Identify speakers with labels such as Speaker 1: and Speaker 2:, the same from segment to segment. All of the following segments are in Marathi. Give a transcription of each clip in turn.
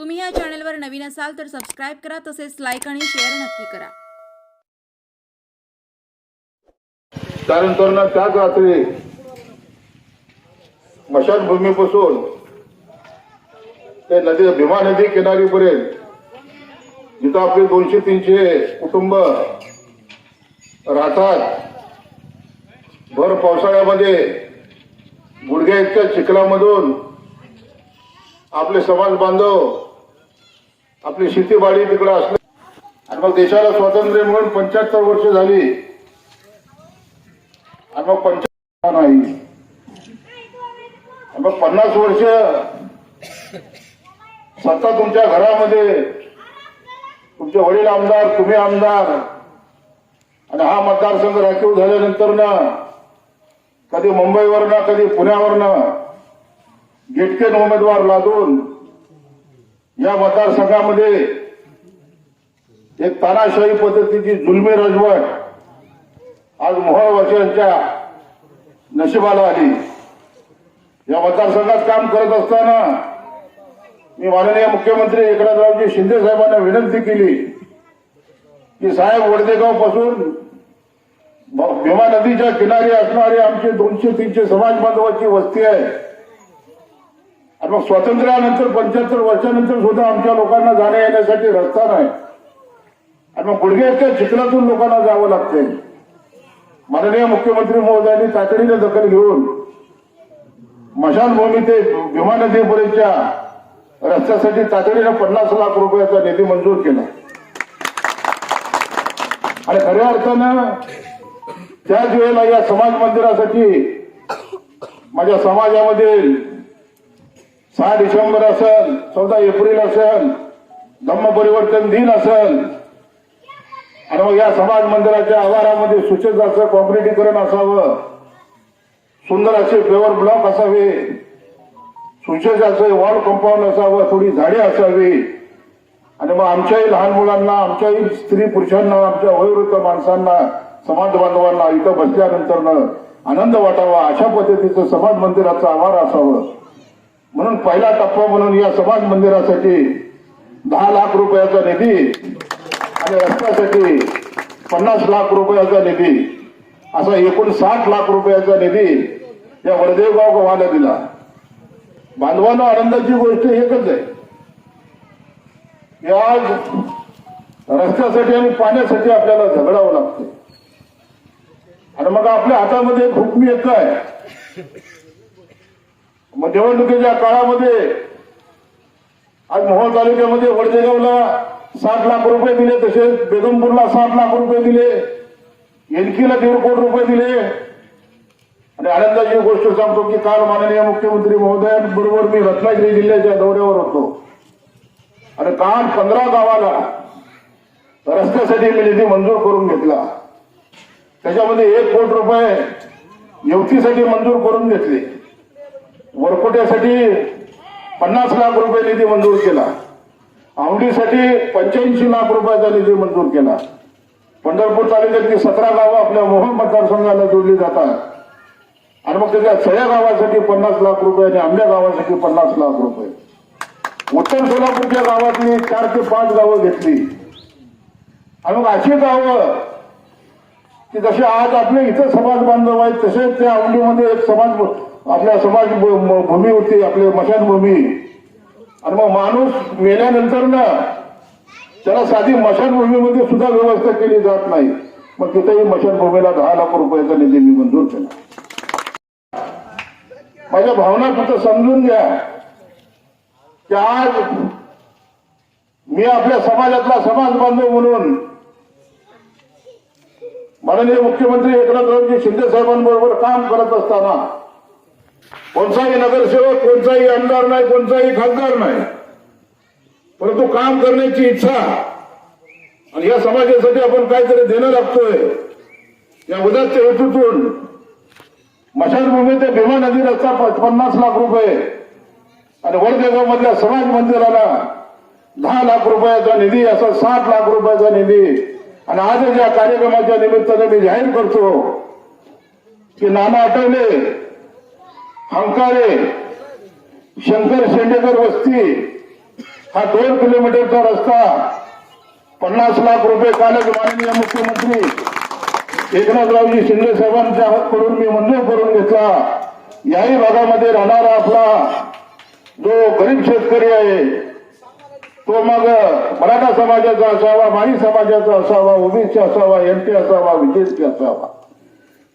Speaker 1: तुम्ही या चॅनलवर नवीन असाल तर सबस्क्राईब करा तसेच लाईक आणि शेअर नक्की करा.
Speaker 2: त्यानंतर ना त्याच रात्री स्मशानभूमीपासून ते नदी भीमा नदी किनारीपर्यंत जिथं आपले दोनशे तीनशे कुटुंब राहतात भर पावसाळ्यामध्ये गुडघ्या इतक्या चिखलामधून आपले समाज बांधव आपली शेतीबाडी तिकडं असलं. आणि मग देशाला स्वातंत्र्य मिळून पंच्याहत्तर वर्ष झाली. आणि मग पंच्याहत्तर नाही. मग पन्नास वर्ष सत्ता तुमच्या घरामध्ये. तुमचे वडील आमदार तुम्ही आमदार. आणि हा मतदारसंघ राखीव झाल्यानंतर ना कधी मुंबईवरनं कधी पुण्यावरनं गेटकेन उमेदवार लादून या मतदारसंघामध्ये एक तानाशाही पद्धतीची जुलमी राजवट आज मोहळ वर्षांच्या नशिबाला आली. या मतदारसंघात काम करत असताना मी माननीय मुख्यमंत्री एकनाथरावजी शिंदे साहेबांना विनंती केली की साहेब वडदेगावपासून भीमा नदीच्या किनारी असणारी आमची दोनशे तीनशे समाज बांधवाची वस्ती आहे. आणि मग स्वातंत्र्यानंतर पंच्याहत्तर वर्षानंतर सुद्धा आमच्या लोकांना जाण्या येण्यासाठी रस्ता नाही. आणि मग गुडघ्याच्या चिखलातून लोकांना जावं लागतंय. माननीय मुख्यमंत्री महोदयांनी तातडीने दखल घेऊन मशानभूमी ते भीमा नदीपर्यंतच्या रस्त्यासाठी तातडीने पन्नास लाख रुपयाचा निधी मंजूर केला. आणि खऱ्या अर्थानं त्याच वेळेला या समाज मंदिरासाठी माझ्या समाजामध्ये सहा डिसेंबर असेल चौदा एप्रिल असेल धम्म परिवर्तन दिन असेल. आणि मग या समाज मंदिराच्या आवारामध्ये सुचित असं कॉन्क्रिटीकरण असावं. सुंदर असे फ्लेवर ब्लॉक असावे. सुशेष असे वॉल कंपाऊंड असावं थोडी झाडे असावी. आणि मग आमच्याही लहान मुलांना आमच्याही स्त्री पुरुषांना आमच्या वयोवृद्ध माणसांना समाज बांधवांना इथं बसल्यानंतर आनंद वाटावा अशा पद्धतीचं समाज मंदिराचं आवार असावं. म्हणून पहिला टप्पा म्हणून या समाज मंदिरासाठी दहा लाख रुपयाचा निधी आणि रस्त्यासाठी पन्नास लाख रुपयाचा निधी असा एकूण साठ लाख रुपयाचा निधी या वडदेवगाव गावाला दिला. बांधवांना आनंदाची गोष्ट एकच आहे. आज रस्त्यासाठी आणि पाण्यासाठी आपल्याला झगडावं लागतं. आणि मग आपल्या हातामध्ये खूप हुकमी येत आहे निवडणुकीच्या काळामध्ये आज मोहोळ तालुक्यामध्ये वडदेगावला साठ लाख रुपये दिले तसेच बेगमपूरला साठ लाख रुपये दिले एनकीला दीड कोटी रुपये दिले. आणि आनंदाची गोष्ट सांगतो की काल माननीय मुख्यमंत्री महोदयांबरोबर मी रत्नागिरी जिल्ह्याच्या दौऱ्यावर होतो. आणि काल पंधरा गावाला रस्त्यासाठी मी निधी मंजूर करून घेतला. त्याच्यामध्ये एक कोटी रुपये येवतीसाठी मंजूर करून घेतले. वरकोट्यासाठी पन्नास लाख रुपये निधी मंजूर केला. आवडीसाठी पंच्याऐंशी लाख रुपयाचा निधी मंजूर केला. पंढरपूर तालुक्यातली सतरा गावं आपल्या मोहन मतदारसंघाला जोडली जातात. आणि मग त्याच्या सह्या गावासाठी पन्नास लाख रुपये आणि आंब्या गावासाठी पन्नास लाख रुपये. उत्तर सोलापूरच्या गावातली चार ते पाच गावं घेतली. आणि मग अशी गावं की जसे आज आपले इथं समाज बांधव आहेत तसेच त्या आवडीमध्ये एक समाज आपल्या समाज भूमी होती आपली मशानभूमी. आणि मग माणूस मेल्यानंतर ना त्याला साधी मशानभूमीमध्ये सुद्धा व्यवस्था केली जात नाही. मग तिथेही मशानभूमीला दहा लाख रुपयाचा निधी मी मंजूर केला. माझ्या भावना फक्त समजून घ्या. की आज मी आपल्या समाजातला समाज बांधव म्हणून माननीय मुख्यमंत्री एकनाथरावजी शिंदे साहेबांबरोबर काम करत असताना कोणताही नगरसेवक कोणताही आमदार नाही कोणताही खासदार नाही. परंतु काम करण्याची इच्छा आणि या समाजासाठी आपण काहीतरी देणं लागतोय. या उदात्त हेतूतून मशानभूमी ते भीमा नदी रस्ता पन्नास लाख रुपये आणि वडदेगाव मधल्या समाज मंदिराला दहा लाख रुपयाचा निधी असा साठ लाख रुपयाचा निधी. आणि आज या कार्यक्रमाच्या निमित्ताने मी जाहीर करतो की नाना आठवले हंकारे शंकर शेंडेकर वस्ती हा दोन किलोमीटरचा रस्ता पन्नास लाख रुपये कालच माननीय मुख्यमंत्री एकनाथरावजी शिंदे साहेबांच्याकडून मी मंजूर करून घेतला. याही भागामध्ये राहणारा आपला जो गरीब शेतकरी आहे तो मग मराठा समाजाचा असावा माळी समाजाचा असावा ओबीसी असावा एमपी असावा विजेपी असावा.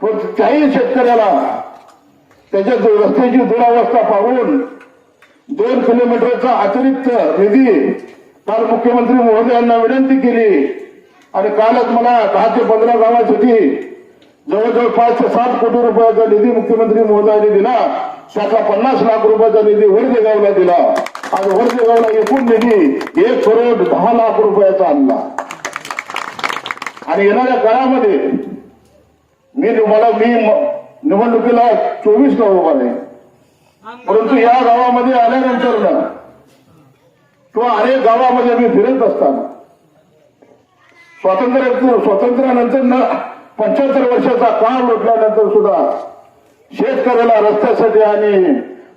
Speaker 2: पण त्याही शेतकऱ्याला त्याच्या रस्त्याची दुरावस्था पाहून दोन किलोमीटरचा अतिरिक्त निधी काल मुख्यमंत्री महोदयांना विनंती केली. आणि कालच मला दहा ते पंधरा गावासाठी जवळजवळ पाच ते सात कोटी रुपयाचा निधी मुख्यमंत्री महोदयांनी दिला. त्याचा पन्नास लाख रुपयाचा निधी वर्धेगावला दिला. आणि वर्धेगावला एकूण निधी एक करोड दहा लाख रुपयाचा आणला. आणि येणाऱ्या काळामध्ये मी तुम्हाला मी म- निवडणुकीला चोवीस गाव उभा आहे परंतु या गावामध्ये आल्यानंतर ना किंवा अनेक गावामध्ये मी फिरत असताना स्वातंत्र्य स्वातंत्र्यानंतर ना पंच्याहत्तर वर्षाचा काळ लोटल्यानंतर सुद्धा शेतकऱ्याला रस्त्यासाठी आणि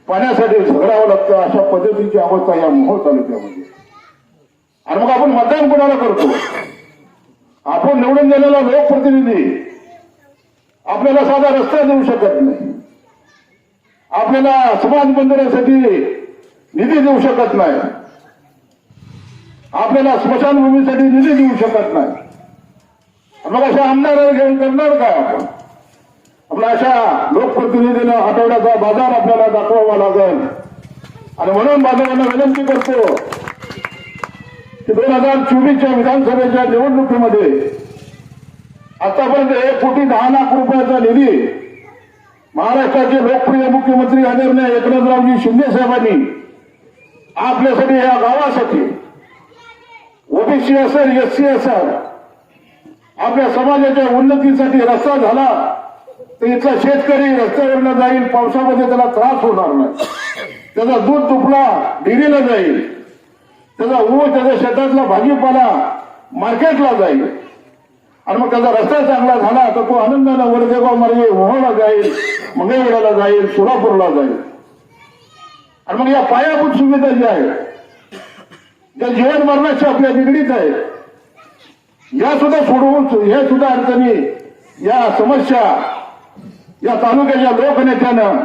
Speaker 2: पाण्यासाठी झगडावं लागतं अशा पद्धतीची अवस्था या मोहोळ तालुक्यामध्ये. आणि मग आपण मतदान कोणाला करतो? आपण निवडून गेलेला लोकप्रतिनिधी आपल्याला साधा रस्ता देऊ शकत नाही. आपल्याला समाज मंदिरासाठी निधी देऊ शकत नाही. आपल्याला स्मशानभूमीसाठी निधी देऊ शकत नाही. मग अशा आमदार घेऊन करणार काय आपण? आपल्या अशा लोकप्रतिनिधीनं आठवड्याचा बाजार आपल्याला दाखवावा लागेल. आणि म्हणून बाजारांना विनंती करतो की दोन हजार चोवीसच्या विधानसभेच्या निवडणुकीमध्ये आतापर्यंत एक कोटी दहा लाख रुपयाचा निधी महाराष्ट्राचे लोकप्रिय मुख्यमंत्री आदरणीय एकनाथरावजी शिंदे साहेबांनी आपल्यासाठी या गावासाठी ओबीसी असेल एससी असेल आपल्या समाजाच्या उन्नतीसाठी रस्ता झाला तर इथला शेतकरी रस्त्यावरनं जाईल पावसामध्ये त्याला त्रास होणार नाही. त्याचा दूध तुपला डेअरीला जाईल. त्याचा ऊस त्याच्या शेतातला भाजीपाला मार्केटला जाईल. आणि मग त्याचा रस्ता चांगला झाला तर तो आनंदानं वर्धेगाव मार्गे मोहोळला जाईल मंगळवेढ्याला जाईल सोलापूरला जाईल. आणि मग या पायाभूत सुविधा ज्या आहेत त्या जीवन मरणाशी आपल्या निगडीत आहेत. या सुद्धा सोडवून या सुद्धा अडचणी या समस्या या तालुक्याच्या लोकनेत्यानं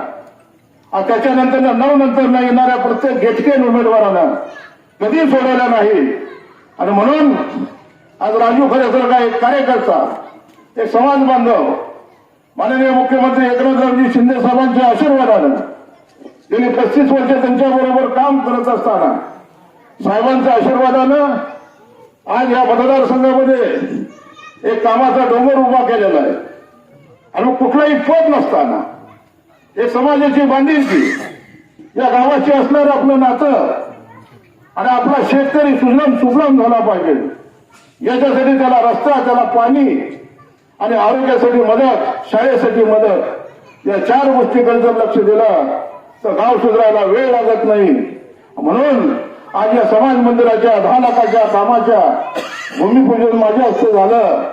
Speaker 2: त्याच्यानंतर नऊ नंतर येणाऱ्या प्रत्येक घेटकेन उमेदवारानं कधी सोडवल्या नाही. आणि म्हणून आज राजू खरेसारखा एक कार्यकर्ता ते समाज बांधव माननीय मुख्यमंत्री एकनाथरावजी शिंदे साहेबांच्या आशीर्वादानं गेली पस्तीस वर्ष त्यांच्या बरोबर काम करत असताना साहेबांच्या आशीर्वादानं आज या मतदारसंघामध्ये एक कामाचा डोंगर उभा केलेला आहे. आणि कुठलाही पद नसताना हे समाजाची बांधिलकी या गावाशी असणारं आपलं नातं आणि आपला शेतकरी सुजलाम सुफलाम झाला पाहिजे. याच्यासाठी त्याला रस्ता त्याला पाणी आणि आरोग्यासाठी मदत शाळेसाठी मदत. या चार गोष्टीकडे जर लक्ष दिलं तर गाव सुधारायला वेळ लागत नाही. म्हणून आज या समाज मंदिराच्या दहा लाखाच्या कामाच्या भूमिपूजन माझ्या हस्ते झालं.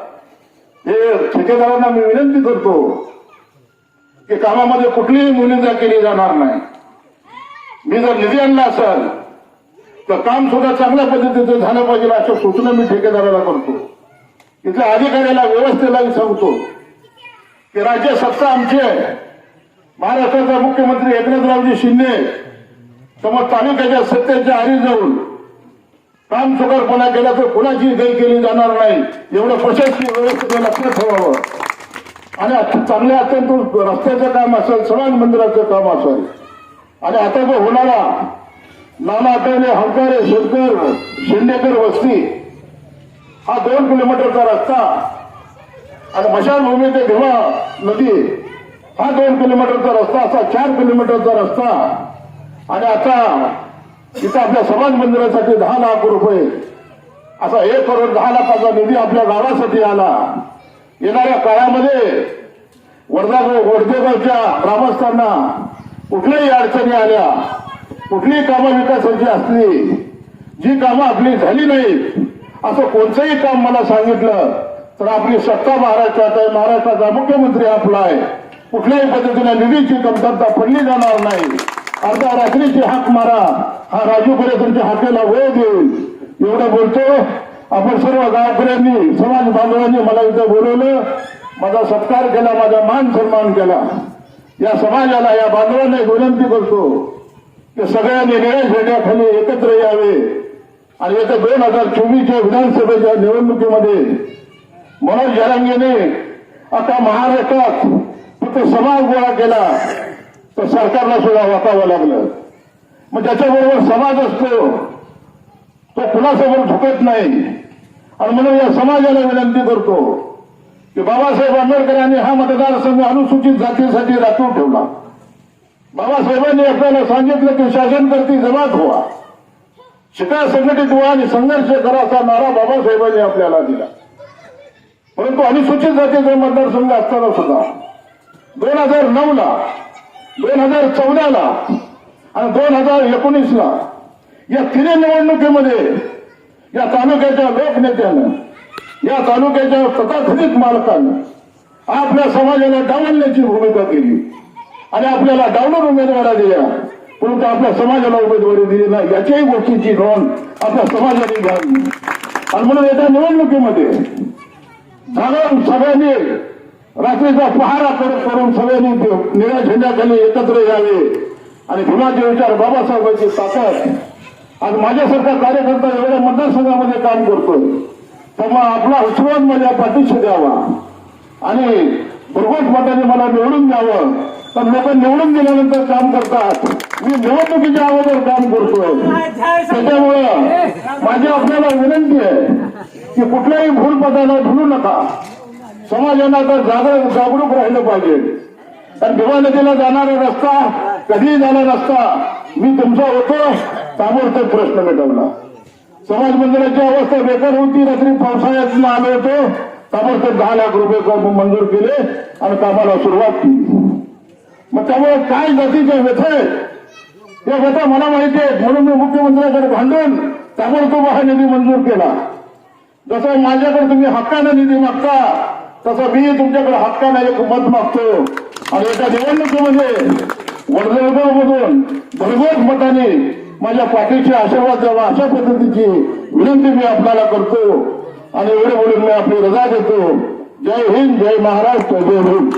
Speaker 2: हे ठेकेदारांना मी विनंती करतो की कामामध्ये कुठलीही मुलींदा केली जाणार नाही. मी जर निधी आणला असेल तर काम सुद्धा चांगल्या पद्धतीचं झालं पाहिजे अशा सूचना मी ठेकेदाराला करतो. इथल्या अधिकाऱ्याला व्यवस्थेलाही सांगतो की राज्य सत्ता आमची आहे. महाराष्ट्राचा मुख्यमंत्री एकनाथरावजी शिंदे समज तालुक्याच्या सत्तेच्या आरी जाऊन काम सुकारपणा केला तर कुणाची गै केली जाणार नाही. एवढं प्रशासकीय व्यवस्थेचं लक्षात ठेवावं. आणि चांगल्या अत्यंत रस्त्याचं काम असेल सणान मंदिराचं काम असेल. आणि आता जो होणारा नाना हंकारे शेतकर शिंदेकर वस्ती. हा दोन किलोमीटरचा रस्ता. आणि मशानभूमी ते भीमा नदी. हा दोन किलोमीटरचा रस्ता असा चार किलोमीटरचा रस्ता. आणि आता इथं आपल्या समाज मंदिरासाठी दहा लाख रुपये. असा एक करोड दहा लाखाचा निधी आपल्या गावासाठी आला. येणाऱ्या काळामध्ये वर्धा वर्धेगावच्या ग्रामस्थांना कुठल्याही अडचणी आल्या कुठलीही कामं विकासाची असली जी कामं आपली झाली नाहीत असं कोणतंही काम मला सांगितलं तर आपली सत्ता महाराष्ट्रात आहे महाराष्ट्राचा मुख्यमंत्री आपला आहे. कुठल्याही पद्धतीने निधीची कमतरता पडली जाणार नाही. अर्धा रात्रीची हाक मारा हा राजूकडे तुमच्या हाकेला वेळ देईल. एवढं बोलतो आपण सर्व गावकऱ्यांनी समाज बांधवांनी मला इथं बोलवलं माझा सत्कार केला माझा मान सन्मान केला. या समाजाला या बांधवांना एक विनंती करतो की सगळ्या निळ्या झेंड्याखाली एकत्र यावे. आणि येत्या दोन हजार चोवीसच्या विधानसभेच्या निवडणुकीमध्ये मनोज जरांगेने आता महाराष्ट्रात फक्त समाज गोळा केला तर सरकारला सुद्धा वाकावं लागलं. मग त्याच्याबरोबर समाज असतो तो कुणासमोर झुकत नाही. आणि म्हणून या समाजाला विनंती करतो की बाबासाहेब आंबेडकरांनी हा मतदारसंघ अनुसूचित जातीसाठी राखून ठेवला. बाबासाहेबांनी आपल्याला सांगितलं की शासन करती जमात व्हा. शिका संघटित व्हा आणि संघर्ष करा असा नारा बाबासाहेबांनी आपल्याला दिला. परंतु अनुसूचित जातीचा मतदारसंघ असताना सुद्धा दोन हजार नऊ ला दोन हजार चौदा ला आणि दोन हजार एकोणीस ला या तिन्ही निवडणुकीमध्ये या तालुक्याच्या लोकनेत्यानं या तालुक्याच्या तथाकथित मालकानं आपल्या समाजाला डावलण्याची भूमिका केली. आणि आपल्याला डावलर उमेदवारा दिल्या. परंतु आपल्या समाजाला उमेदवारी दिली नाही. याच्याही गोष्टीची नोंद आपल्या समाजाने घ्यावी. आणि म्हणून येत्या निवडणुकीमध्ये झालं सगळ्यांनी रात्रीचा पहारा करत करून सगळ्यांनी निळ्या झेंड्याखाली एकत्र यावे. आणि भीमाचे विचार बाबासाहेबांची ताकद. आज माझ्यासारखा कार्यकर्ता एवढ्या मतदारसंघामध्ये काम करतोय तेव्हा आपला आशीर्वाद माझ्या पाठीशी द्यावा. आणि भरघोस मताने मला निवडून द्यावं. पण लोक निवडून दिल्यानंतर काम करतात. मी निवडणुकीच्या अगोदर काम करतोय. त्याच्यामुळं माझी आपल्याला विनंती आहे की कुठल्याही भूल पदाला भुलू नका. समाजाला आता जागृत जागरूक राहिलं पाहिजे. कारण दिवाळीला जाणारा रस्ता कधीही झाला रस्ता मी तुमचा होतो ताबडतोब प्रश्न मिटवला. समाज मंदिराची अवस्था बेकार होती रात्री पावसाळ्यात आलो होतो ताबडतोब दहा लाख रुपये मंजूर केले आणि कामाला सुरुवात केली. मग त्यामुळे काय जातीचे व्यथा आहेत या व्यथा मला माहिती आहेत म्हणून मी मुख्यमंत्र्यांकडे भांडून ताबडतोब हा निधी मंजूर केला. जसं माझ्याकडे तुम्ही हक्काने निधी मागता तसं मी तुमच्याकडे हक्काने एक मत मागतो. आणि एका निवडणुकीमध्ये वडजळगावमधून भरघोस मताने माझ्या पाठीचे आशीर्वाद द्यावा अशा पद्धतीची विनंती मी आपल्याला करतो. आणि एवढे बोलून मी आपली रजा देतो. जय हिंद जय महाराष्ट्र जय भीम.